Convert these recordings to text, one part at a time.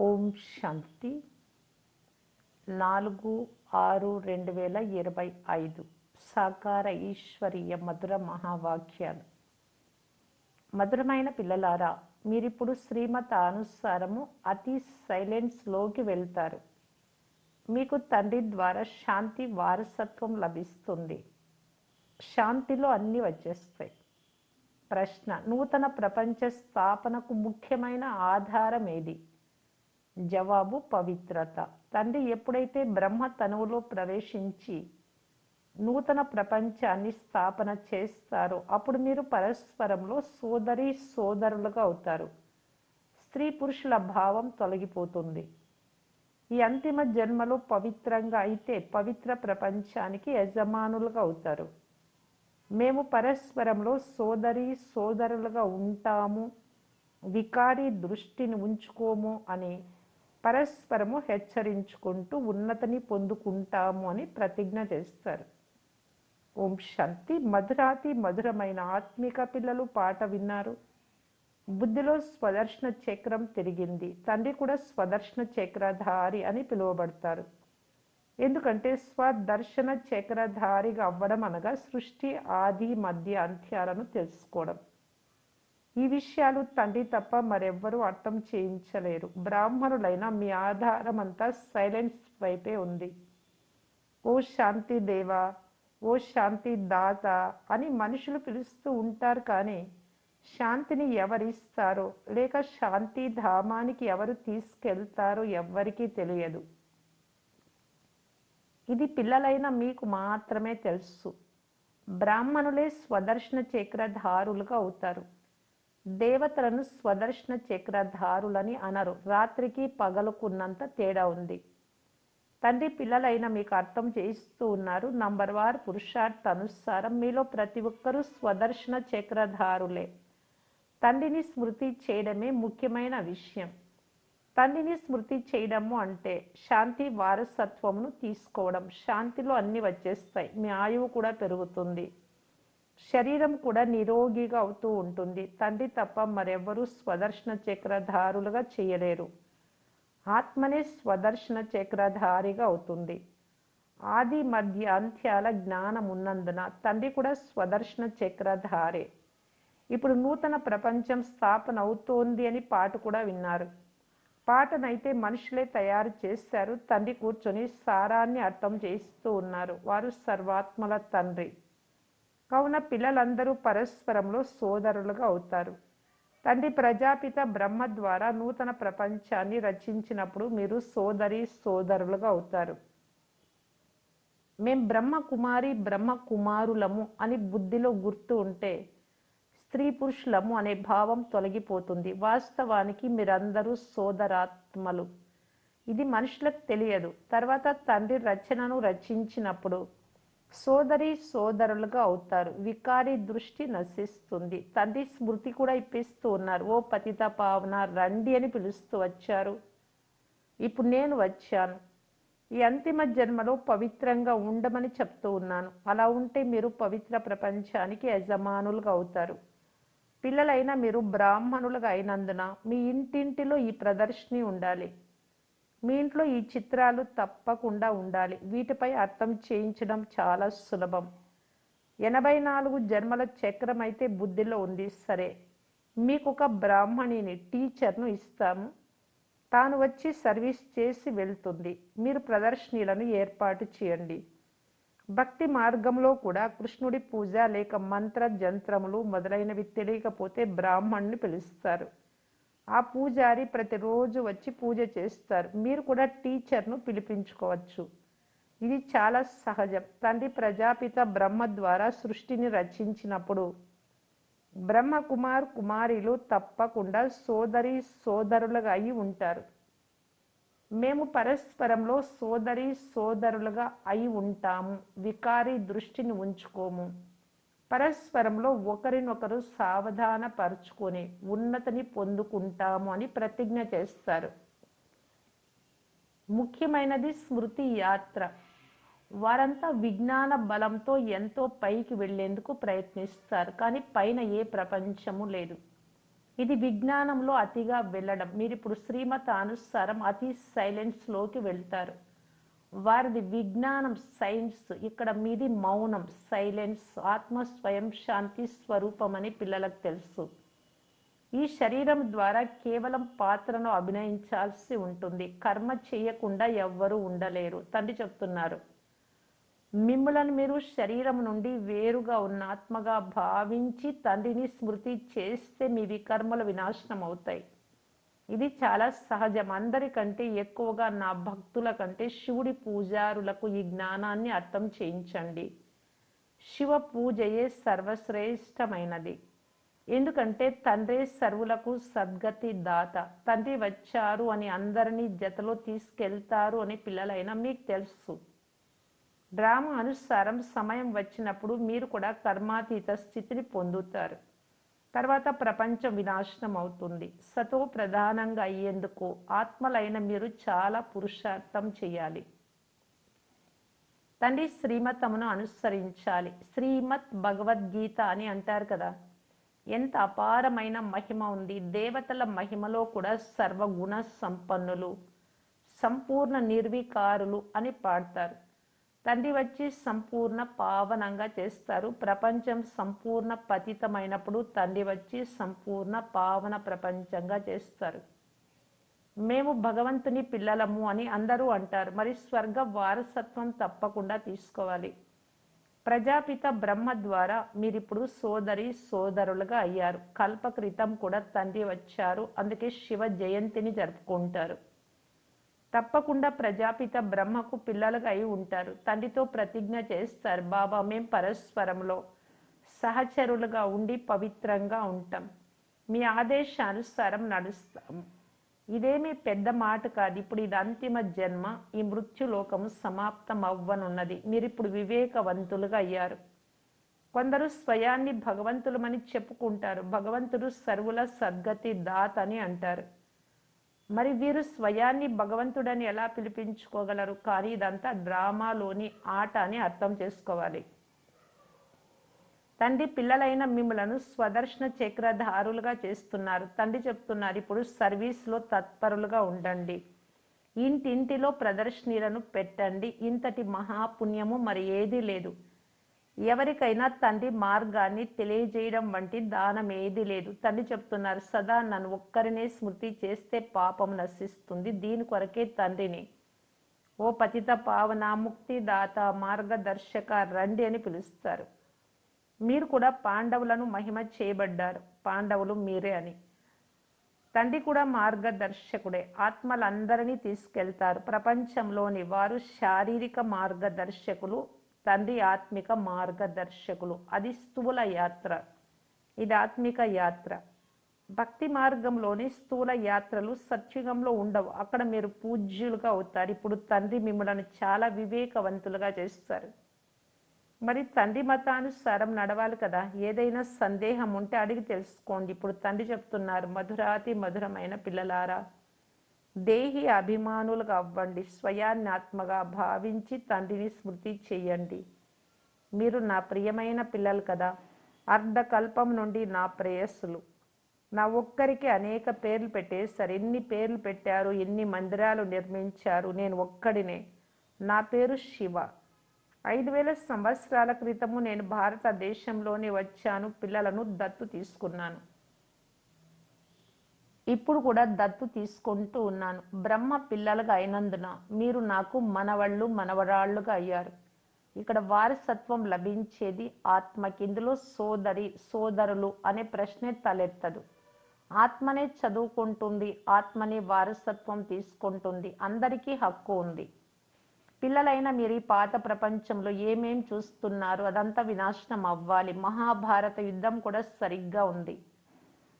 ఓం శాంతి. నాలుగు ఆరు రెండు వేల ఇరవై ఐదు సాకార ఈశ్వరీయ మధుర మహావాక్యాలు. మధురమైన పిల్లలారా మీరిప్పుడు శ్రీమత అనుసారము అతి సైలెన్స్లోకి వెళ్తారు. మీకు తండ్రి ద్వారా శాంతి వారసత్వం లభిస్తుంది. శాంతిలో అన్నీ వచ్చేస్తాయి. ప్రశ్న నూతన ప్రపంచ స్థాపనకు ముఖ్యమైన ఆధారం ఏది? జవాబు పవిత్రత. తండ్రి ఎప్పుడైతే బ్రహ్మ తనువులో ప్రవేశించి నూతన ప్రపంచాన్ని స్థాపన చేస్తారో అప్పుడు మీరు పరస్పరంలో సోదరి సోదరులుగా అవుతారు. స్త్రీ పురుషుల భావం తొలగిపోతుంది. ఈ అంతిమ జన్మలో పవిత్రంగా అయితే పవిత్ర ప్రపంచానికి యజమానులుగా అవుతారు. మేము పరస్పరంలో సోదరి సోదరులుగా ఉంటాము వికారి దృష్టిని ఉంచుకోము అని పరస్పరము హెచ్చరించుకుంటూ ఉన్నతిని పొందుకుంటాము అని ప్రతిజ్ఞ చేస్తారు. ఓం శాంతి. మధురాతి మధురమైన ఆత్మిక పిల్లలు పాట విన్నారు. బుద్ధిలో స్వదర్శన చక్రం తిరిగింది. తండ్రి కూడా స్వదర్శన చక్రధారి అని పిలువబడతారు. ఎందుకంటే స్వదర్శన చక్రధారిగా అవ్వడం అనగా సృష్టి ఆది మధ్య అంత్యాలను తెలుసుకోవడం. ఈ విషయాలు తండ్రి తప్ప మరెవ్వరూ అర్థం చేయించలేరు. బ్రాహ్మణులైన మీ ఆధారమంతా సైలెన్స్ వైపే ఉంది. ఓ శాంతి దేవ ఓ శాంతి దాత అని మనుషులు పిలుస్తూ ఉంటారు కానీ శాంతిని ఎవరిస్తారో లేక శాంతి ధామానికి ఎవరు తీసుకెళ్తారో ఎవ్వరికీ తెలియదు. ఇది పిల్లలైన మీకు మాత్రమే తెలుసు. బ్రాహ్మణులే స్వదర్శన చక్రధారులుగా అవుతారు. దేవతలను స్వదర్శన చక్రధారులని అనరు. రాత్రికి పగలుకున్నంత తేడా ఉంది. తండ్రి పిల్లలైన మీకు అర్థం చేయిస్తూ ఉన్నారు. నంబర్ వార్ పురుషార్థ అనుసారం మీలో ప్రతి ఒక్కరూ స్వదర్శన చక్రధారులే. తండ్రిని స్మృతి చేయడమే ముఖ్యమైన విషయం. తండ్రిని స్మృతి చేయడము అంటే శాంతి వారసత్వమును తీసుకోవడం. శాంతిలో అన్ని వచ్చేస్తాయి. మీ ఆయువు కూడా పెరుగుతుంది. శరీరం కూడా నిరోగిగా అవుతూ ఉంటుంది. తండ్రి తప్ప మరెవ్వరూ స్వదర్శన చక్రధారులుగా చేయలేరు. ఆత్మనే స్వదర్శన చక్రధారిగా అవుతుంది. ఆది మధ్య అంత్యాల జ్ఞానం ఉన్నందున తండ్రి కూడా స్వదర్శన చక్రధారే. ఇప్పుడు నూతన ప్రపంచం స్థాపన అవుతోంది అని పాట కూడా విన్నారు. పాటనైతే మనుషులే తయారు చేశారు. తండ్రి కూర్చొని సారాన్ని అర్థం చేస్తూ ఉన్నారు. వారు సర్వాత్మల తండ్రి. కావున పిల్లలందరూ పరస్పరంలో సోదరులుగా అవుతారు. తండ్రి ప్రజాపిత బ్రహ్మ ద్వారా నూతన ప్రపంచాన్ని రచించినప్పుడు మీరు సోదరి సోదరులుగా అవుతారు. మేం బ్రహ్మ కుమారి బ్రహ్మ కుమారులము అని బుద్ధిలో గుర్తు ఉంటే స్త్రీ పురుషులము అనే భావం తొలగిపోతుంది. వాస్తవానికి మీరందరూ సోదరాత్మలు. ఇది మనుషులకు తెలియదు. తర్వాత తండ్రి రచనను రచించినప్పుడు సోదరి సోదరులుగా అవుతారు. వికారి దృష్టి నశిస్తుంది. తండ్రి స్మృతి కూడా ఇప్పిస్తూ ఉన్నారు. ఓ పతిత పావన రండి అని పిలుస్తూ వచ్చారు. ఇప్పుడు నేను వచ్చాను. ఈ అంతిమ జన్మలో పవిత్రంగా ఉండమని చెప్తూ ఉన్నాను. అలా ఉంటే మీరు పవిత్ర ప్రపంచానికి యజమానులుగా అవుతారు. పిల్లలైనా మీరు బ్రాహ్మణులుగా అయినందున మీ ఇంటింటిలో ఈ ప్రదర్శిని ఉండాలి. మీ ఇంట్లో ఈ చిత్రాలు తప్పకుండా ఉండాలి. వీటిపై అర్థం చేయించడం చాలా సులభం. ఎనభై నాలుగు జన్మల చక్రం అయితే బుద్ధిలో ఉంది. సరే మీకు ఒక బ్రాహ్మణిని టీచర్ను ఇస్తాము. తాను వచ్చి సర్వీస్ చేసి వెళ్తుంది. మీరు ప్రదర్శనలను ఏర్పాటు చేయండి. భక్తి మార్గంలో కూడా కృష్ణుడి పూజ లేక మంత్ర జంత్రములు మొదలైనవి తెలియకపోతే బ్రాహ్మణ్ణి పిలుస్తారు. ఆ పూజారి ప్రతిరోజు వచ్చి పూజ చేస్తారు. మీరు కూడా టీచర్ను పిలిపించుకోవచ్చు. ఇది చాలా సహజం. తండ్రి ప్రజాపిత బ్రహ్మ ద్వారా సృష్టిని రచించినప్పుడు బ్రహ్మ కుమార్ కుమారిలు తప్పకుండా సోదరి సోదరులుగా అయి ఉంటారు. మేము పరస్పరంలో సోదరి సోదరులుగా అయి ఉంటాము. వికారి దృష్టిని ఉంచుకోము. పరస్పరంలో ఒకరినొకరు సావధానపరుచుకొని ఉన్నతిని పొందుకుంటాము అని ప్రతిజ్ఞ చేస్తారు. ముఖ్యమైనది స్మృతి యాత్ర. వారంతా విజ్ఞాన బలంతో ఎంతో పైకి వెళ్ళేందుకు ప్రయత్నిస్తారు కానీ పైన ఏ ప్రపంచము లేదు. ఇది విజ్ఞానంలో అతిగా వెళ్ళడం. మీరు ఇప్పుడు శ్రీమత అనుసారం అతి సైలెన్స్లోకి వెళ్తారు. వారిది విజ్ఞానం సైన్స్ ఇక్కడ మీది మౌనం సైలెన్స్ ఆత్మ స్వయం శాంతి స్వరూపం అని పిల్లలకు తెలుసు. ఈ శరీరం ద్వారా కేవలం పాత్రను అభినయించాల్సి ఉంటుంది. కర్మ చేయకుండా ఎవ్వరూ ఉండలేరు. తండ్రి చెప్తున్నారు. మిమ్మలను మీరు శరీరం నుండి వేరుగా ఉన్న ఆత్మగా భావించి తండ్రిని స్మృతి చేస్తే మీ వికర్మలు వినాశనం అవుతాయి ఇది చాలా సహజం. అందరికంటే ఎక్కువగా నా భక్తుల కంటే శివుడి పూజారులకు ఈ జ్ఞానాన్ని అర్థం చేయించండి. శివ పూజయే సర్వశ్రేష్టమైనది. ఎందుకంటే తండ్రి సర్వులకు సద్గతి దాత. తండ్రి వచ్చారు అని అందరినీ జతలో తీసుకెళ్తారు అని పిల్లలైనా మీకు తెలుసు. డ్రామా అనుసారం సమయం వచ్చినప్పుడు మీరు కూడా కర్మాతీత స్థితిని పొందుతారు. తర్వాత ప్రపంచం వినాశనం అవుతుంది సతో ప్రధానంగా అయ్యేందుకు ఆత్మలైన మీరు చాలా పురుషార్థం చేయాలి. తండ్రి శ్రీమతమును అనుసరించాలి. శ్రీమత్ భగవద్గీత అని అంటారు కదా. ఎంత అపారమైన మహిమ ఉంది. దేవతల మహిమలో కూడా సర్వగుణ సంపన్నులు సంపూర్ణ నిర్వికారులు అని పాడతారు. తండ్రి వచ్చి సంపూర్ణ పావనంగా చేస్తారు. ప్రపంచం సంపూర్ణ పతితమైనప్పుడు తండ్రి వచ్చి సంపూర్ణ పావన ప్రపంచంగా చేస్తారు. మేము భగవంతుని పిల్లలము అని అందరూ అంటారు. మరి స్వర్గ వారసత్వం తప్పకుండా తీసుకోవాలి. ప్రజాపిత బ్రహ్మ ద్వారా మీరిప్పుడు సోదరి సోదరులుగా అయ్యారు. కల్ప క్రితం కూడా తండ్రి వచ్చారు. అందుకే శివ జయంతిని జరుపుకుంటారు. తప్పకుండా ప్రజాపిత బ్రహ్మకు పిల్లలుగా అయి ఉంటారు. తండ్రితో ప్రతిజ్ఞ చేస్తారు. బాబా మేం పరస్పరంలో సహచరులుగా ఉండి పవిత్రంగా ఉంటాం. మీ ఆదేశానుసారం నడుస్తాం. ఇదేమీ పెద్ద మాట కాదు. ఇప్పుడు ఇది అంతిమ జన్మ. ఈ మృత్యులోకము సమాప్తం అవ్వనున్నది మీరు ఇప్పుడు వివేకవంతులుగా అయ్యారు. కొందరు స్వయాన్ని భగవంతులమని చెప్పుకుంటారు. భగవంతుడు సర్వుల సద్గతి దాత అని అంటారు. మరి వీరు స్వయాన్ని భగవంతుడని ఎలా పిలిపించుకోగలరు? కానీ ఇదంతా డ్రామాలోని ఆట అని అర్థం చేసుకోవాలి. తండ్రి పిల్లలైన మిమ్మలను స్వదర్శన చక్రధారులుగా చేస్తున్నారు. తండ్రి చెప్తున్నారు ఇప్పుడు సర్వీస్లో తత్పరులుగా ఉండండి. ఇంటింటిలో ప్రదర్శనీలను పెట్టండి. ఇంతటి మహాపుణ్యము మరి ఏదీ లేదు. ఎవరికైనా తండ్రి మార్గాన్ని తెలియజేయడం వంటి దానం ఏది లేదు. తండ్రి చెప్తున్నారు సదా నన్ను ఒక్కరినే స్మృతి చేస్తే పాపం నశిస్తుంది. దీని కొరకే తండ్రిని ఓ పతిత పావన ముక్తిదాత మార్గదర్శక రండి అని పిలుస్తారు. మీరు కూడా పాండవులను మహిమ చేయబడ్డారు. పాండవులు మీరే అని. తండ్రి కూడా మార్గదర్శకుడే. ఆత్మలందరినీ తీసుకెళ్తారు. ప్రపంచంలోని వారు శారీరక మార్గదర్శకులు తండ్రి ఆత్మిక మార్గదర్శకులు. అది స్థూల యాత్ర. ఇది ఆత్మిక యాత్ర. భక్తి మార్గంలోని స్థూల యాత్రలు సత్యుగంలో ఉండవు. అక్కడ మీరు పూజ్యులుగా అవుతారు. ఇప్పుడు తండ్రి మిమ్మల్ని చాలా వివేకవంతులుగా చేస్తారు. మరి తండ్రి మతానుసారం నడవాలి కదా. ఏదైనా సందేహం ఉంటే అడిగి తెలుసుకోండి. ఇప్పుడు తండ్రి చెప్తున్నారు మధురాతి మధురమైన పిల్లలారా దేహి అభిమానులుగా అవ్వండి స్వయాన్నాత్మగా భావించి తండ్రిని స్మృతి చేయండి. మీరు నా ప్రియమైన పిల్లలు కదా అర్ధకల్పం నుండి నా ప్రేయస్సులు. నా ఒక్కరికి అనేక పేర్లు పెట్టేశారు ఎన్ని పేర్లు పెట్టారు ఎన్ని మందిరాలు నిర్మించారు నేను ఒక్కడినే. నా పేరు శివ. ఐదు వేల సంవత్సరాల క్రితము నేను భారతదేశంలోనే వచ్చాను పిల్లలను దత్తు తీసుకున్నాను. ఇప్పుడు కూడా దత్తు తీసుకుంటూ ఉన్నాను. బ్రహ్మ పిల్లలుగా అయినందున మీరు నాకు మనవళ్ళు మనవరాళ్ళుగా అయ్యారు. ఇక్కడ వారసత్వం లభించేది ఆత్మకి ఇందులో సోదరి సోదరులు అనే ప్రశ్నే తలెత్తదు. ఆత్మనే చదువుకుంటుంది ఆత్మనే వారసత్వం తీసుకుంటుంది అందరికీ హక్కు ఉంది. పిల్లలైన మీరు ఈ పాత ప్రపంచంలో ఏమేం చూస్తున్నారు? అదంతా వినాశనం అవ్వాలి. మహాభారత యుద్ధం కూడా సరిగ్గా ఉంది.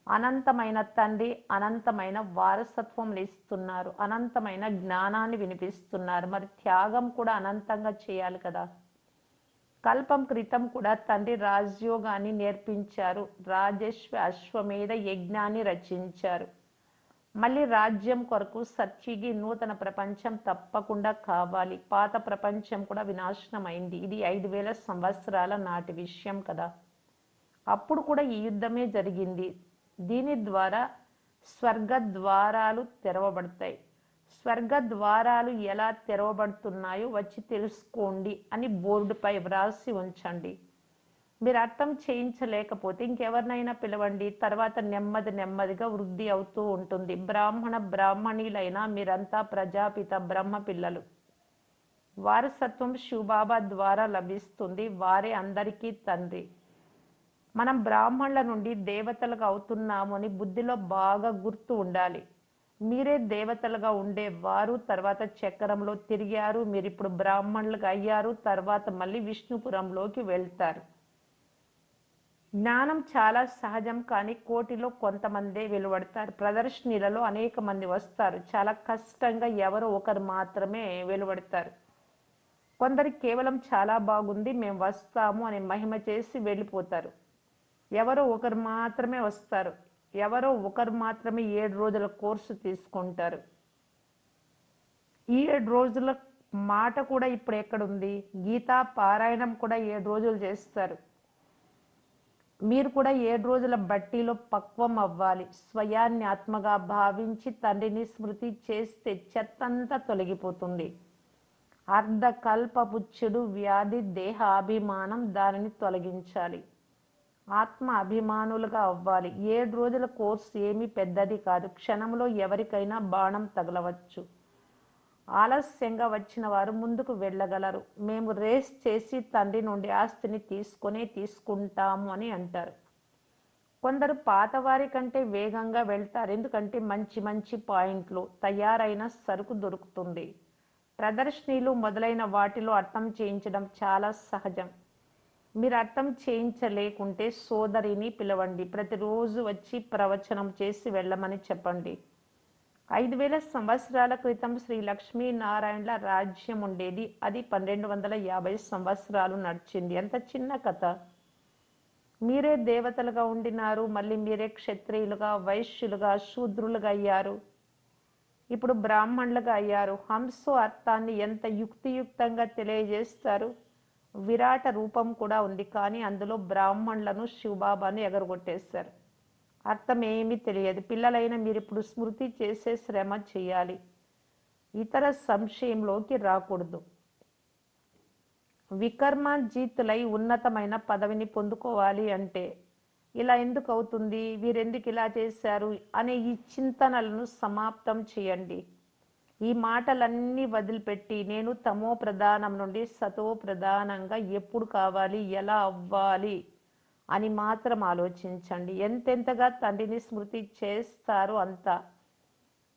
అనంతమైన తండ్రి అనంతమైన వారసత్వం ఇస్తున్నారు అనంతమైన జ్ఞానాన్ని వినిపిస్తున్నారు. మరి త్యాగం కూడా అనంతంగా చేయాలి కదా. కల్పం క్రితం కూడా తండ్రి రాజయోగాన్ని నేర్పించారు. రాజేశ్వ అశ్వమేధ యజ్ఞాన్ని రచించారు. మళ్ళీ రాజ్యం కొరకు సత్యకి నూతన ప్రపంచం తప్పకుండా కావాలి. పాత ప్రపంచం కూడా వినాశనమైంది. ఇది ఐదు వేల సంవత్సరాల నాటి విషయం కదా. అప్పుడు కూడా ఈ యుద్ధమే జరిగింది. దీని ద్వారా స్వర్గ ద్వారాలు తెరవబడతాయి. స్వర్గ ద్వారాలు ఎలా తెరవబడుతున్నాయో వచ్చి తెలుసుకోండి అని బోర్డుపై వ్రాసి ఉంచండి. మీరు అర్థం చేయించలేకపోతే ఇంకెవరినైనా పిలవండి. తర్వాత నెమ్మది నెమ్మదిగా వృద్ధి అవుతూ ఉంటుంది. బ్రాహ్మణ బ్రాహ్మణీలైనా మీరంతా ప్రజాపిత బ్రహ్మ పిల్లలు. వారసత్వం శివబాబా ద్వారా లభిస్తుంది. వారే అందరికీ తండ్రి. మనం బ్రాహ్మణుల నుండి దేవతలుగా అవుతున్నాము అని బుద్ధిలో బాగా గుర్తు ఉండాలి. మీరే దేవతలుగా ఉండేవారు తర్వాత చక్రంలో తిరిగారు మీరు ఇప్పుడు బ్రాహ్మణులుగా అయ్యారు తర్వాత మళ్ళీ విష్ణుపురంలోకి వెళ్తారు. జ్ఞానం చాలా సహజం కానీ కోటిలో కొంతమందే వెలువడతారు. ప్రదర్శనలలో అనేక మంది వస్తారు. చాలా కష్టంగా ఎవరో ఒకరు మాత్రమే వెలువడతారు. కొందరు కేవలం చాలా బాగుంది మేము వస్తాము అని మహిమ చేసి వెళ్ళిపోతారు. ఎవరో ఒకరు మాత్రమే వస్తారు. ఎవరో ఒకరు మాత్రమే ఏడు రోజుల కోర్సు తీసుకుంటారు. ఈ ఏడు రోజుల మాట కూడా ఇప్పుడు ఎక్కడుంది? గీతా పారాయణం కూడా ఏడు రోజులు చేస్తారు. మీరు కూడా ఏడు రోజుల బట్టీలో పక్వం అవ్వాలి. స్వయాన్ని ఆత్మగా భావించి తండ్రిని స్మృతి చేస్తే చెత్తంతా తొలగిపోతుంది. అర్ధకల్పపుచ్చుడు వ్యాధి దేహాభిమానం దానిని తొలగించాలి. ఆత్మ అభిమానులుగా అవ్వాలి. ఏడు రోజుల కోర్సు ఏమీ పెద్దది కాదు. క్షణంలో ఎవరికైనా బాణం తగలవచ్చు. ఆలస్యంగా వచ్చిన వారు ముందుకు వెళ్ళగలరు. మేము రేస్ చేసి తండ్రి నుండి ఆస్తిని తీసుకొనే తీసుకుంటాము అని అంటారు. కొందరు పాతవారి కంటే వేగంగా వెళ్తారు. ఎందుకంటే మంచి మంచి పాయింట్లు తయారైన సరుకు దొరుకుతుంది. ప్రదర్శనలు మొదలైన వాటిలో అర్థం చేయించడం చాలా సహజం. మీరు అర్థం చేయించలేకుంటే సోదరిని పిలవండి. ప్రతిరోజు వచ్చి ప్రవచనం చేసి వెళ్ళమని చెప్పండి. ఐదు వేల సంవత్సరాల క్రితం శ్రీ లక్ష్మీనారాయణల రాజ్యం ఉండేది. అది పన్నెండు వందల యాభై సంవత్సరాలు నడిచింది. ఎంత చిన్న కథ. మీరే దేవతలుగా ఉండినారు. మళ్ళీ మీరే క్షత్రియులుగా వైశ్యులుగా శూద్రులుగా అయ్యారు. ఇప్పుడు బ్రాహ్మణులుగా అయ్యారు. హంసో అర్థాన్ని ఎంత యుక్తియుక్తంగా తెలియజేస్తారు? విరాట రూపం కూడా ఉంది. కానీ అందులో బ్రాహ్మణులను శివబాబాను ఎగరగొట్టేశారు. అర్థం ఏమీ తెలియదు. పిల్లలైన మీరు ఇప్పుడు స్మృతి చేసే శ్రమ చేయాలి. ఇతర సంశయంలోకి రాకూడదు. వికర్మజీతులై ఉన్నతమైన పదవిని పొందుకోవాలి అంటే ఇలా ఎందుకు అవుతుంది? వీరెందుకు ఇలా చేశారు? అనే ఈ చింతనలను సమాప్తం చేయండి. ఈ మాటలన్నీ వదిలిపెట్టి నేను తమో ప్రధానం నుండి సతో ప్రధానంగా ఎప్పుడు కావాలి ఎలా అవ్వాలి అని మాత్రం ఆలోచించండి. ఎంతెంతగా తండ్రిని స్మృతి చేస్తారో అంత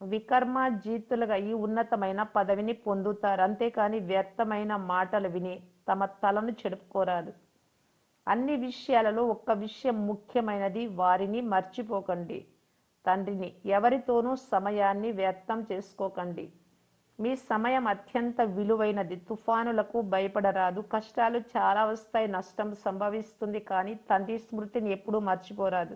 వికర్మ జీతులుగా ఈ ఉన్నతమైన పదవిని పొందుతారు. అంతేకాని వ్యర్థమైన మాటలు విని తమ తలను చెడుపుకోరాదు. అన్ని విషయాలలో ఒక్క విషయం ముఖ్యమైనది వారిని మర్చిపోకండి. తండ్రిని ఎవరితోనూ సమయాన్ని వ్యర్థం చేసుకోకండి. మీ సమయం అత్యంత విలువైనది. తుఫానులకు భయపడరాదు. కష్టాలు చాలా వస్తాయి. నష్టం సంభవిస్తుంది. కానీ తండ్రి స్మృతిని ఎప్పుడూ మర్చిపోరాదు.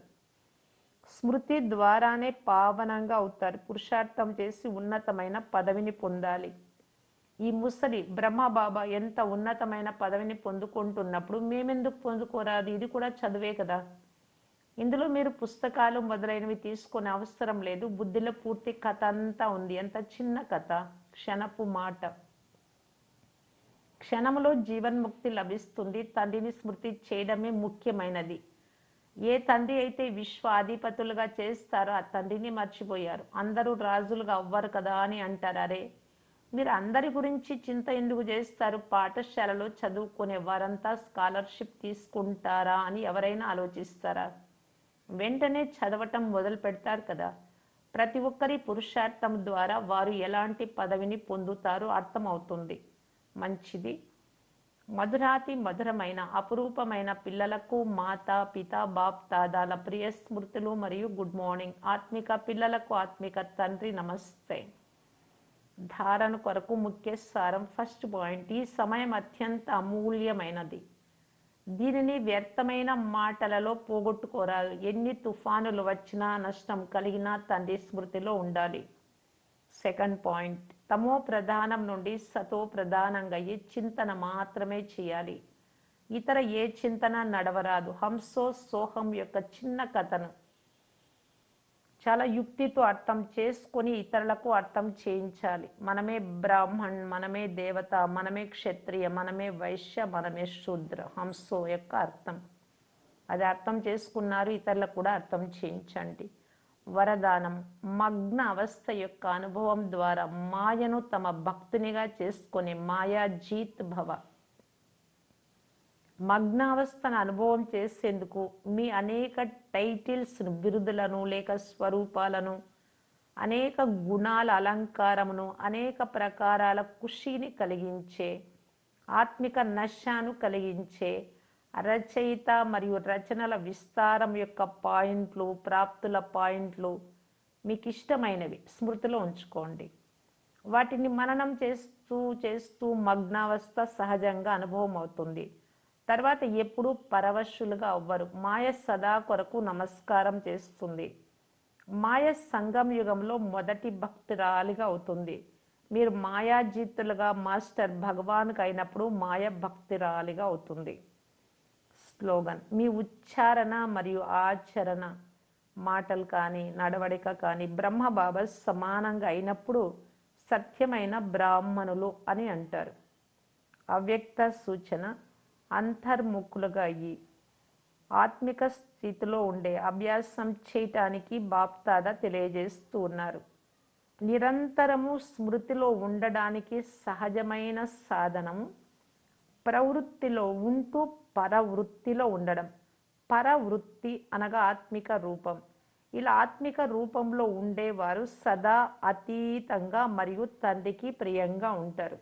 స్మృతి ద్వారానే పావనంగా అవుతారు. పురుషార్థం చేసి ఉన్నతమైన పదవిని పొందాలి. ఈ ముసలి బ్రహ్మబాబా ఎంత ఉన్నతమైన పదవిని పొందుకుంటున్నప్పుడు మేమెందుకు పొందుకోరాదు? ఇది కూడా చదువే కదా. ఇందులో మీరు పుస్తకాలు మొదలైనవి తీసుకునే అవసరం లేదు. బుద్ధిలో పూర్తి కథ అంతా ఉంది. ఎంత చిన్న కథ? క్షణపు మాట. క్షణములో జీవన్ముక్తి లభిస్తుంది. తండ్రిని స్మృతి చేయడమే ముఖ్యమైనది. ఏ తండ్రి అయితే విశ్వాధిపతులుగా చేస్తారో ఆ తండ్రిని మర్చిపోయారు. అందరూ రాజులుగా అవ్వరు కదా అని అంటారు. అరే మీరు అందరి గురించి చింత ఎందుకు చేస్తారు? పాఠశాలలో చదువుకునే వారంతా స్కాలర్షిప్ తీసుకుంటారా అని ఎవరైనా ఆలోచిస్తారా? వెంటనే చదవటం మొదలు పెడతారు కదా. ప్రతి ఒక్కరి పురుషార్థం ద్వారా వారు ఎలాంటి పదవిని పొందుతారో అర్థమవుతుంది. మంచిది. మధురాతి మధురమైన అపురూపమైన పిల్లలకు మాత పిత బాప్ తాదాల ప్రియ స్మృతులు మరియు గుడ్ మార్నింగ్. ఆత్మిక పిల్లలకు ఆత్మిక తండ్రి నమస్తే. ధారణ కొరకు ముఖ్య సారం ఫస్ట్ పాయింట్. ఈ సమయం అత్యంత అమూల్యమైనది. దీనిని వ్యర్థమైన మాటలలో పోగొట్టుకోరాదు. ఎన్ని తుఫానులు వచ్చినా నష్టం కలిగినా తండ్రి స్మృతిలో ఉండాలి. Second point. తమో ప్రధానం నుండి సతో ప్రధానంగా ఏ చింతన మాత్రమే చేయాలి. ఇతర ఏ చింతన నడవరాదు. హంసో సోహం యొక్క చిన్న కథను. చాలా యుక్తితో అర్థం చేసుకొని ఇతరులకు అర్థం చేయించాలి. మనమే బ్రాహ్మణ్ మనమే దేవత మనమే క్షత్రియ మనమే వైశ్య మనమే శూద్ర. హంసో యొక్క అర్థం. అది అర్థం చేసుకున్నారు ఇతరులకు కూడా అర్థం చేయించండి. వరదానం. మగ్న అవస్థ యొక్క అనుభవం ద్వారా మాయను తమ భక్తునిగా చేసుకొని మాయా జీత్ భవ. మగ్నావస్థను అనుభవం చేసేందుకు మీ అనేక టైటిల్స్ బిరుదులను లేక స్వరూపాలను అనేక గుణాల అలంకారమును అనేక ప్రకారాల ఖుషీని కలిగించే ఆత్మిక నశాను కలిగించే రచయిత మరియు రచనల విస్తారం యొక్క పాయింట్లు ప్రాప్తుల పాయింట్లు మీకు ఇష్టమైనవి స్మృతిలో ఉంచుకోండి. వాటిని మననం చేస్తూ చేస్తూ మగ్నావస్థ సహజంగా అనుభవం అవుతుంది తర్వాత ఎప్పుడూ పరవశులుగా అవ్వరు. మాయ సదా కొరకు నమస్కారం చేస్తుంది. మాయ సంగం యుగంలో మొదటి భక్తురాలిగా అవుతుంది. మీరు మాయాజీతులుగా మాస్టర్ భగవాన్కి అయినప్పుడు మాయ భక్తిరాలిగా అవుతుంది. స్లోగన్. మీ ఉచ్చారణ మరియు ఆచరణ మాటలు కానీ నడవడిక కానీ బ్రహ్మ సమానంగా అయినప్పుడు సత్యమైన బ్రాహ్మణులు అని అంటారు. అవ్యక్త సూచన. అంతర్ముఖులుగా అయ్యి ఆత్మిక స్థితిలో ఉండే అభ్యాసం చేయటానికి బాప్తాద తెలియజేస్తూ ఉన్నారు. నిరంతరము స్మృతిలో ఉండడానికి సహజమైన సాధనము ప్రవృత్తిలో ఉంటూ పరవృత్తిలో ఉండడం. పరవృత్తి అనగా ఆత్మిక రూపం. ఇలా ఆత్మిక రూపంలో ఉండేవారు సదా అతీతంగా మరియు తండ్రికి ప్రియంగా ఉంటారు.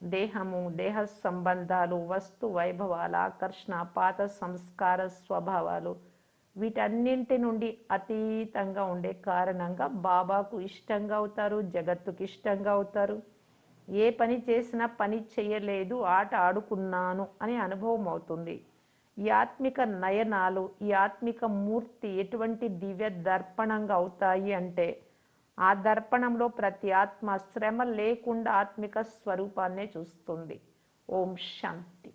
దేహము దేహ సంబంధాలు వస్తు వైభవాల ఆకర్షణ పాత సంస్కార స్వభావాలు వీటన్నింటి నుండి అతీతంగా ఉండే కారణంగా బాబాకు ఇష్టంగా అవుతారు జగత్తుకి ఇష్టంగా అవుతారు. ఏ పని చేసినా పని చేయలేదు ఆట ఆడుకున్నాను అని అనుభవం అవుతుంది. ఈ ఆత్మిక నయనాలు ఈ ఆత్మిక మూర్తి ఎటువంటి దివ్య దర్పణంగా అవుతాయి అంటే ఆ దర్పణంలో ప్రతి ఆత్మ శ్రమ లేకుండా ఆత్మిక స్వరూపాన్నే చూస్తుంది. ఓం శాంతి.